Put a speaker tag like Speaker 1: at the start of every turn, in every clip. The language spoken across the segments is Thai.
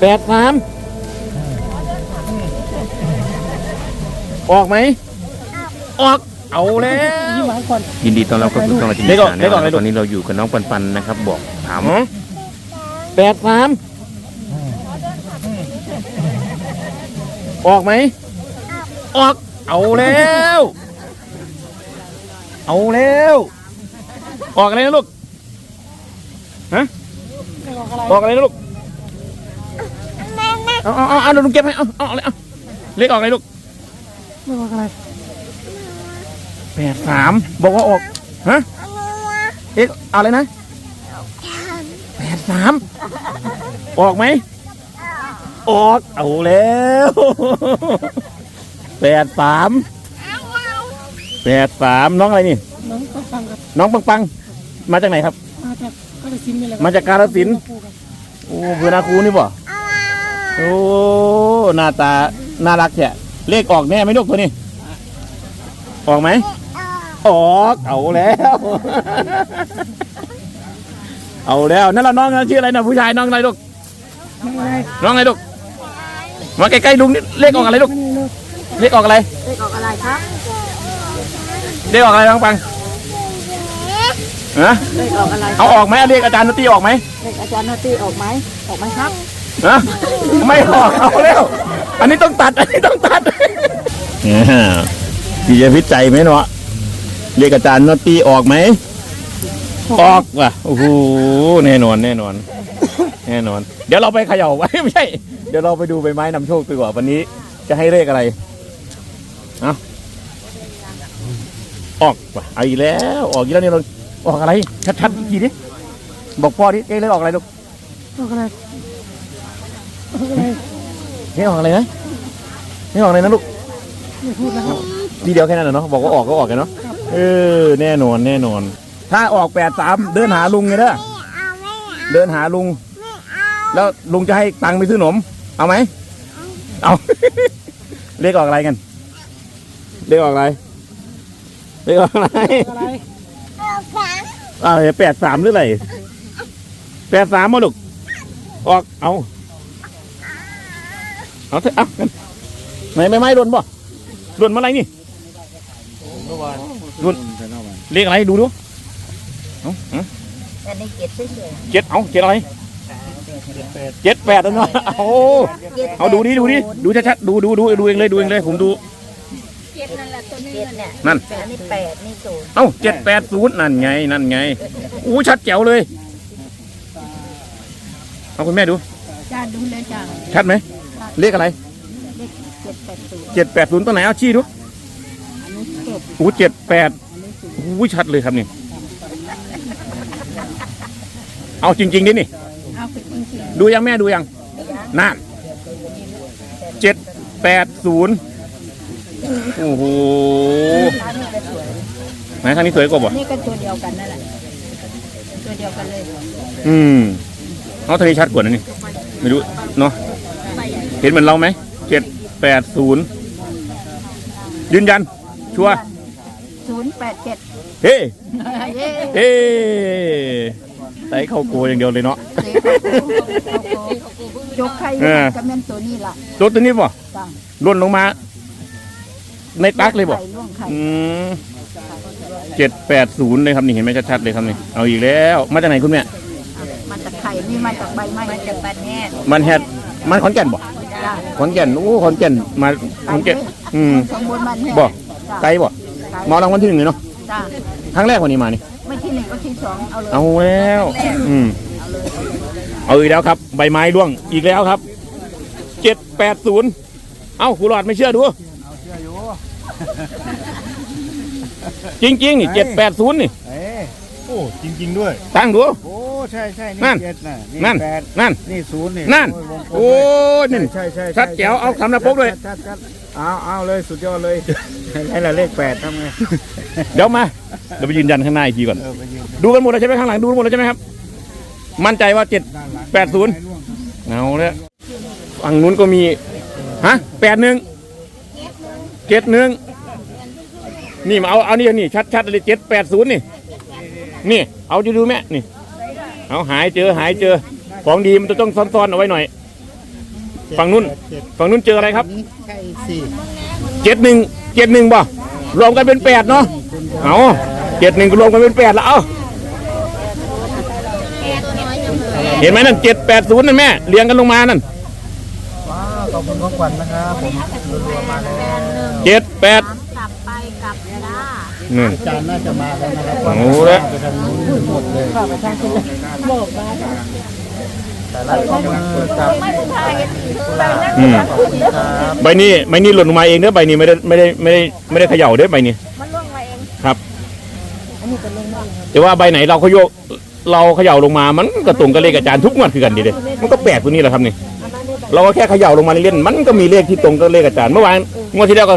Speaker 1: แปดสามออกไหม ออก เอาแล้ว
Speaker 2: ยินดีต้อนรับเข้าสู่ช่องราชินี
Speaker 1: เดี๋ยวก่อน
Speaker 2: ชาแน
Speaker 1: เดี๋ยว
Speaker 2: ล
Speaker 1: ก่อน
Speaker 2: นะครับตอนนี้เราอยู่กับน้องปันปันนะครับ บอกถาม
Speaker 1: ฮะแปดสามออกไหม ออก เอาแล้ว เอาแล้ว ออกอะไรนะลูก ฮะ ออกอะไรนะลูก เอาเอาเอาเอาลุงเก็บให้เอาเอาอะไรเอาเลขออกอะไรลูกไม่ออกอะไรแปดสามบอกว่าออกฮะเอ๊ะเอาอะไรนะแปดสามออกไหมออกเอาแล้วแปดสามแปดสามน้องอะไรนี่
Speaker 3: น้องก็ฟังครับ
Speaker 1: น้องปังปังมาจากไหนครับ
Speaker 3: มาจากกาฬสินธุ์นี่แหละ
Speaker 1: มาจากกาฬสินธุ์ โอ้เพื่อนอาคูนี่บ่ โอ้ หน้าตา น่ารักแท้เลขออกแน่ไหมลูกตัวนี้ ออกไหม ออกเอาแล้ว เอาแล้ว นั่นเราน้องนะชื่ออะไรนะผู้ชายน้องอะไรลูก
Speaker 3: น้องอะไร
Speaker 1: น้องอะไรลูก มาใกล้ๆลุงนี่เลขออกอะไรลูก เลขออกอะไร
Speaker 3: เลขออกอะไรครับ
Speaker 1: เลขออกอะไรน้องปังฮะ
Speaker 3: เลขออกอะไร
Speaker 1: เอาออกไหมเอาเลขอาจารย์นุตตี้ออกไหม
Speaker 3: เลขอาจารย์นาตีออกไหมออกไหมครับ
Speaker 1: ฮะไม่ออกเอาแล้ว อันนี้ต้องตัด อันนี้ต้องตัดพี่จะพิจัยไหมเนาะเรียกอาจารย์นอตตี้ออกไหม ออกว่ะ โอ้โห แน่นอน แน่นอน แน่นอน เดี๋ยวเราไปเขย่าไว้ไม่ใช่ เดี๋ยวเราไปดูใบไม้นำโชคดีกว่า วันนี้จะให้เลขอะไรเอาออกว่ะเอาอีกแล้ว ออกอีกแล้วเนี่ยเราออกอะไร ชัดๆอีกทีดิบอกพ่อดิเอ๊ะเลขออกอะไรลูก
Speaker 3: ออกอะไรออกอะ ไร
Speaker 1: นี่ออกอะไรนะนี่ออกอะไรนะลูก
Speaker 3: ไม่พูดนะครับ
Speaker 1: ทีเดียวแค่นั้นเหรอเนาะบอกว่าออกก็ออกกันเนาะเออแน่นอนแน่นอน ถ้าออกแปดสามเดินหาลุงไงเด้อเดินหาลุง แล้วลุงจะให้ตังค์ไปซื้อขนม เอาไหมเอาเลขออกอะไรกันเลขออกอะไรเลขออกอะไร
Speaker 3: อะไร
Speaker 1: อ่าแปดสามหรืออะไรแปดสามมาลูกออกเอา เอาเถอะเอากันไหนไม่ไม้หล่นบ่หล่นมาอะไรนี่หล่นเลขอะไรดูดูเอาเอา
Speaker 3: อันนี้เก็บเฉย
Speaker 1: เจ็ดเอาเจ็ดอะไรเจ็ดแปดแล้วเนาะเอาเอาดูดิดูดิดูชัดๆดูดูดูดูเองเลยดูเองเลยผมดู
Speaker 3: เจ็ดนั่นแหละตัวนี้เนี่ย
Speaker 1: นั่น
Speaker 3: อันนี้แปดนี่ศูนย์
Speaker 1: เอ้าเจ็ดแปดศูนย์นั่นไงนั่นไงอู้ชัดแจ๋วเลยเอาคุณแม่ดู
Speaker 3: จ้าดูเลยจ้า
Speaker 1: ชัดไหม เลขอะไร
Speaker 3: เลขเจ็ดแปดศูนย์
Speaker 1: เจ็ดแปดศูนย์ตัวไหนเอาชี้ดู
Speaker 3: อันนี้เจ็ด
Speaker 1: อู้เจ็ดแปด
Speaker 3: อันนี้ศูนย์
Speaker 1: อู้ชัดเลยครับนี่ เอาจริง ๆดินี่
Speaker 3: เอาไปจริง
Speaker 1: ดูยังแม่ดูยังนั่นเจ็ดแปดศูนย์โอ้โห
Speaker 3: ๆอันนี้ก็สวย
Speaker 1: ไหนทางนี้สวยกว่าบ่
Speaker 3: นี่ก็ตัวเดียวกันนั่นแหละตัวเดียวกันเลย
Speaker 1: อืมเอาทางนี้ชัดกว่านะนี่ ไม่รู้ เนาะ เห็นเหมือนเราไหมเจ็ดแปดศูนย์ยืนยัน ชัวร์
Speaker 3: ศูนย์แปดเจ็ด
Speaker 1: เฮ้
Speaker 3: เย้
Speaker 1: เฮ้ใส่เข้าโกอย่างเดียวเลยเนาะ
Speaker 3: ยกใคร
Speaker 1: เออ
Speaker 3: ก็แม่นตัวนี้ล่ะ
Speaker 1: รถตัวนี้บ่
Speaker 3: จ้า
Speaker 1: ล่นลงมา ในตักเลยบ่
Speaker 3: ไข่ล่วงไข่
Speaker 1: อืมเจ็ดแปดศูนย์เลยครับนี่เห็นไหมชัดๆเลยครับนี่เอาอีกแล้ว มาจากไหนคุณแม่
Speaker 3: มาจากไข่นี่มาจากใบไม้มาจากใบแง่
Speaker 1: มันแฮดมันขอนแก่นบ่
Speaker 3: จ้า
Speaker 1: ขอนแก่นโอ้ขอนแก่นมาขอนแก่นอืม
Speaker 3: สมบูรณ์มันแห้
Speaker 1: บ่
Speaker 3: จ้า
Speaker 1: ไกลบ่มารางวัลที่หนึ่งเลยเนาะ
Speaker 3: จ้า
Speaker 1: ครั้งแรกวันนี้มานี่
Speaker 3: ไม่ที่หนึ่งก็ที่สองเอาเลย
Speaker 1: เอาแล้วอืมเอาอีกแล้วครับ ใบไม้ร่วงอีกแล้วครับเจ็ดแปดศูนย์เอ้าครูหลอดไม่เชื่อดูจริงจริงๆนี่เจ็ดแปดศูนย์นี่
Speaker 4: เอ้ยโอ้จริง ๆ ด้วย
Speaker 1: ตั้งดู
Speaker 4: โอ้ ใช่ใช่
Speaker 1: นั่
Speaker 4: นี่
Speaker 1: น
Speaker 4: เจ็ดน่ะ
Speaker 1: นั่น
Speaker 4: แปด
Speaker 1: นั่น
Speaker 4: นี่ศูนย์นี่
Speaker 1: นั่น
Speaker 4: โอ้ยวงกลม
Speaker 1: โอ้ยนี่
Speaker 4: ใช่ใช่ใช่
Speaker 1: ชัดแจ๋วเอาคำนับพกเลย
Speaker 4: ชัดชัดเอาเอาเลยสุดยอดเลยให้ละเลขแปดทำไง
Speaker 1: เดี๋ยวมาเดี๋ยวไปยืนยันข้างหน้าอีกทีก่อน
Speaker 4: เออไปยืน
Speaker 1: ดูกันหมดแล้วใช่ไหมข้างหลังดูกันหมดแล้วใช่ไหมครับ มั่นใจว่าเจ็ด
Speaker 4: ด้านหลัง
Speaker 1: แปดศูนย์
Speaker 4: ร่วง
Speaker 1: เอาแล้วฝั่งนู้นก็มีฮะแปดหนึ่งเจ็ดหนึ่งนี่มาเอาเอานี่นี่ชัดชัดเลยเจ็ดแปดศูนย์นี่ นี่ เอาดูดูแม่นี่ เอาหายเจอหายเจอ ของดีมันจะต้องซ่อนๆเอาไว้หน่อย ฝั่งนู้น
Speaker 3: เจ็ด
Speaker 1: ฝั่งนู้นเจออะไรครับ
Speaker 3: นี่ใช่สิ
Speaker 1: เจ็ดหนึ่งเจ็ดหนึ่งบ่รวมกันเป็นแปดเนาะเอาเจ็ดหนึ่งรวมกันเป็นแปดแล้วเอาเห็นไหมนั่นเจ็ดแปดศูนย์นั่นแม่เรียงกันลงมานั่น
Speaker 3: ว้าวขอบคุณของขวัญนะครับผมรัวๆมาแล้ว
Speaker 1: เจ็ดแปด นั่น
Speaker 3: อาจารย์น่าจะมาแล้วนะครับ
Speaker 1: โอ้ละ
Speaker 3: ไปทางนู้นหมดเลยแต่ละข้อมือกับกุหลาบ
Speaker 1: อืม
Speaker 3: ขอบคุณครับ
Speaker 1: ใบนี้ใบนี้หล่นลงมาเองเด้อใบนี้ไม่ได้ไม่ได้ไม่ได้ไม่ได้เขย่าเด้อใบนี้
Speaker 5: มันล่วงมาเอง
Speaker 1: ครับ แต่ว่าใบไหนเราเขาโยกเราเขย่าลงมา มันก็ตรงกับเลขอาจารย์ทุกงวดคือกันดีเด้มันก็แปลกตัวนี้แหละครับนี่ เราก็แค่เขย่าลงมาเล่นๆมันก็มีเลขที่ตรงกับเลขอาจารย์ เมื่อวานงวดที่แล้วก็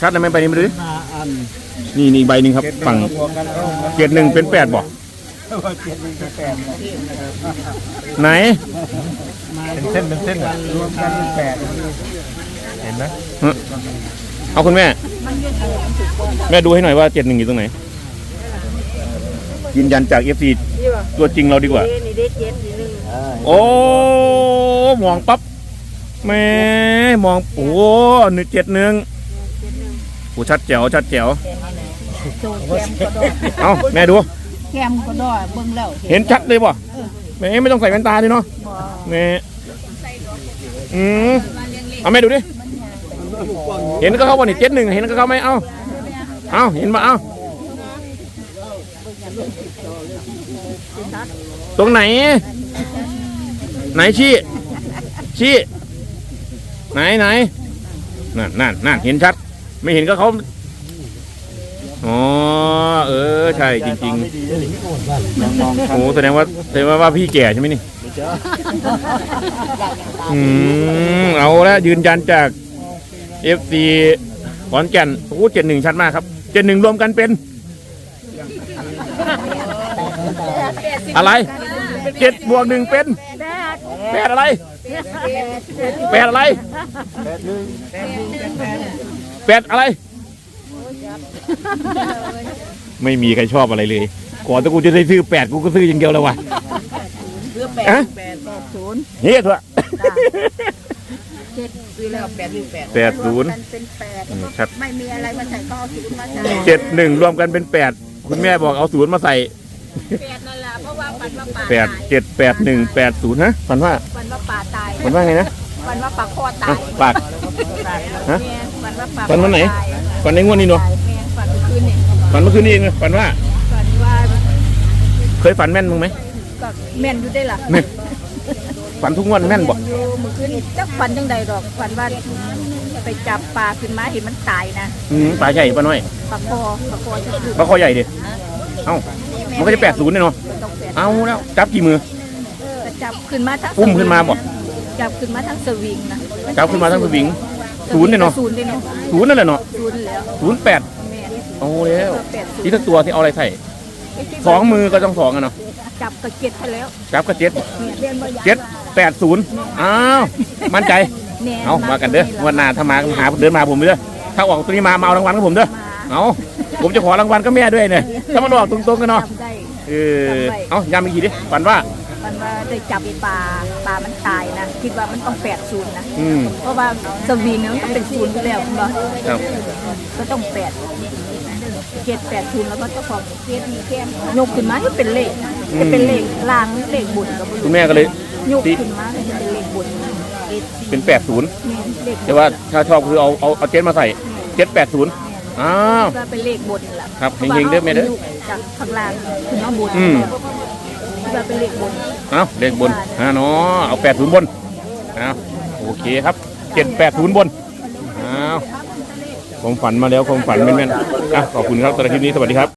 Speaker 1: ชัดเลยไหมใบนี้มาดูดิ
Speaker 3: มาอัน
Speaker 1: นี่นี่ใบหนึ่งครับ ฝั่ง
Speaker 3: บวกกันเข้ามา
Speaker 1: เกียรหนึ่งเป็นแปดบอก
Speaker 3: เจ็ดหนึ่งกับแปด
Speaker 1: ไหน
Speaker 3: เป็นเส้นเป็นเส้นรวมกันเป็นแปดเห็นไหม
Speaker 1: เอาคุณแม่ แม่ดูให้หน่อยว่าเจ็ดหนึ่งอยู่ตรงไหน ยืนยันจากเอฟซีตัวจริงเราดีกว่า
Speaker 5: นี่ได้เจ็ดนี่นึง
Speaker 1: โอ้มองปั๊บ แหม่มองโอ้หนึ่งเจ็ดหนึ่งโอ้ชัดแจ๋วชัดแจ๋ว
Speaker 5: โจแกมก็ดอ
Speaker 1: เอาแม่ดู
Speaker 5: แกมก็ดอเบิ่งแล้ว
Speaker 1: เห็นชัดเลยป่ะแม่ไม่ต้องใส่แว่นตาดิเนาะแม่อืมเอาแม่ดูดิเห็นก็เข้าวันนี้เจ็ดหนึ่งเห็นก็เข้าไหมเอาเอาเห็นมาเอาตรงไหน ไหนชี้ชี้ ไหนไหนนั่นนั่นนั่นเห็นชัด ไม่เห็นก็เขาอ๋อเออใช่จริง ๆโอ้แสดงว่าแสดงว่าว่าพี่แก่ใช่ไหมนี่อืมเอาละยืนยันจาก FC ขอนแก่นโอ้เจ็ดหนึ่งชัดมากครับเจ็ดหนึ่งรวมกันเป็น อะไรเจ็ดบวกหนึ่งเป็น แปดอะไรแปดอะไรแปดอะไร ไม่มีใครชอบอะไรเลยก่อนถ้ากูจะได้ซื้อแปดกูก็ซื้ออย่างเดียวแล้ววะ
Speaker 5: เรือแปด
Speaker 1: อะ
Speaker 5: แปดแปดศูนย์
Speaker 1: เฮ้ยเถอะ
Speaker 5: เจ็ดซื้อแล้วแปดหรือแปด
Speaker 1: แปดศูนย์
Speaker 5: มันเป็นแปด
Speaker 1: อืมครับ
Speaker 5: ไม่มีอะไรมาใส่ก็เอาศูนย์มาใส่
Speaker 1: เจ็ดหนึ่งรวมกันเป็นแปดคุณแม่บอกเอาศูนย์มาใส่
Speaker 5: แปดนั่นแห ฝันว่าป่า
Speaker 1: แปด
Speaker 5: ตาย
Speaker 1: เจ็ดแปดหนึ่งแปดศูนย์ฮะฝันว่า
Speaker 5: ฝันว่าป่าตาย
Speaker 1: ฝันว่าไงนะ
Speaker 5: ฝันว่าป่าคอตา
Speaker 1: อะ
Speaker 5: ย
Speaker 1: ปาก ฮะ
Speaker 5: แม่ฝันว่าป่า
Speaker 1: ฝันวันไหน
Speaker 5: ตาย
Speaker 1: ฝันในงวดนี้เนาะ
Speaker 5: ตายแม่ฝันเมื่อคืนนี่
Speaker 1: ฝันเมื่อคืนนี้เองนะฝันว่า
Speaker 5: ฝันว่า
Speaker 1: เคยฝันแม่นมึงไหม
Speaker 5: ก็แม่นอยู่ได้ล่ะ
Speaker 1: เนี่ยฝันทุกงวดแม่นบ่
Speaker 5: อยู่เมื่อคืนจักฝันจังใดดอกฝันว่าไปจับปลาขึ้นมาเห็นมันตายนะ
Speaker 1: อืมปลาใหญ่ปลาน้อย
Speaker 5: ปลาคอปลาคอจะถูก
Speaker 1: ปลาคอใหญ่ดิเอ้ามันก็จะแปดศูนย์เนี่ยเนาะ
Speaker 5: ต้องแปด
Speaker 1: เอาแล้วจับกี่มือ
Speaker 5: ก็จับขึ้นมาทั้ง
Speaker 1: อุ้มขึ้นมาบ่
Speaker 5: จับขึ้นมาทั้งสวิงนะ
Speaker 1: จับขึ้นมาทั้งสวิง ศูนย์เนี่ยเนาะ
Speaker 5: ศูนย์เลยเนาะ
Speaker 1: ศูนย์นั่นแหละเนาะ
Speaker 5: ศูนย์แล้ว
Speaker 1: ศูนย์แปด
Speaker 5: แม่น
Speaker 1: เอาแล้ว
Speaker 5: แปดศูน
Speaker 1: ที่
Speaker 5: ย์
Speaker 1: ทั้งตัวที่เอาอะไรใส่สองมือก็ต้องสองอะเนาะ
Speaker 5: จับกระเจ็ดให้แล้ว
Speaker 1: จับก็เจ็ด
Speaker 5: แม่เรียนบ่ยาก
Speaker 1: เจ็ดแปดศูนย์อ้าวมั่นใจ
Speaker 5: แม่
Speaker 1: เอามากันเด้อวันหน้าถ้ามาหาเดินมาหาผมเด้อถ้าออกตัวนี้มามาเอารางวัลกับผมเด้อ
Speaker 5: มา
Speaker 1: เอาผมจะขอรางวัลกับแม่ด้วยเนี่ยถ้ามันออกตรงๆกันเนาะ
Speaker 5: จำได้
Speaker 1: เออเอาย้ำอีกทีดิฝันว่า
Speaker 5: มันว่าได้จับปลาปลามันตายนะคิดว่ามันต้องแปดศูนย์นะ
Speaker 1: อืม
Speaker 5: เพราะว่าสวิงเนี่ยมันก็เป็นศูนย์อยู่แล้วเนาะ
Speaker 1: ครับ
Speaker 5: ก็ต้องแปดเจ็ดแปดศูนย์แล้วก็เจ้าของเจ็ดมีแก้มยกขึ้นมาให้เป็นเลขให้เป็นเลขลางเลขบุญกับ
Speaker 1: คุณแม่ก็เลย
Speaker 5: ยกขึ้นมาให้เป็นเลขบุญเจ็ด
Speaker 1: เป็นแปดศูนย์
Speaker 5: แม่นเลข
Speaker 1: แต่ว่าถ้าชอบคือเอาเอาเอาเจ็ดมาใส่เจ็ดแปดศูนย์ อ้าว
Speaker 5: ว่าเป็นเลขบุญล่ะ
Speaker 1: ครับเฮงๆเด้อแม่เด้อ
Speaker 5: จากข้างล่างขึ้นมาบุญ
Speaker 1: อืม
Speaker 5: ว่าเป็นเลขบุญ
Speaker 1: เอาเลขบนอ่าเนาะเอาแปดศูนย์บนเอาโอเคครับเจ็ดแปดศูนย์บนเอาผมฝันมาแล้วผมฝันแม่นๆอะขอบคุณครับสำหรับคลิปนี้สวัสดีครับ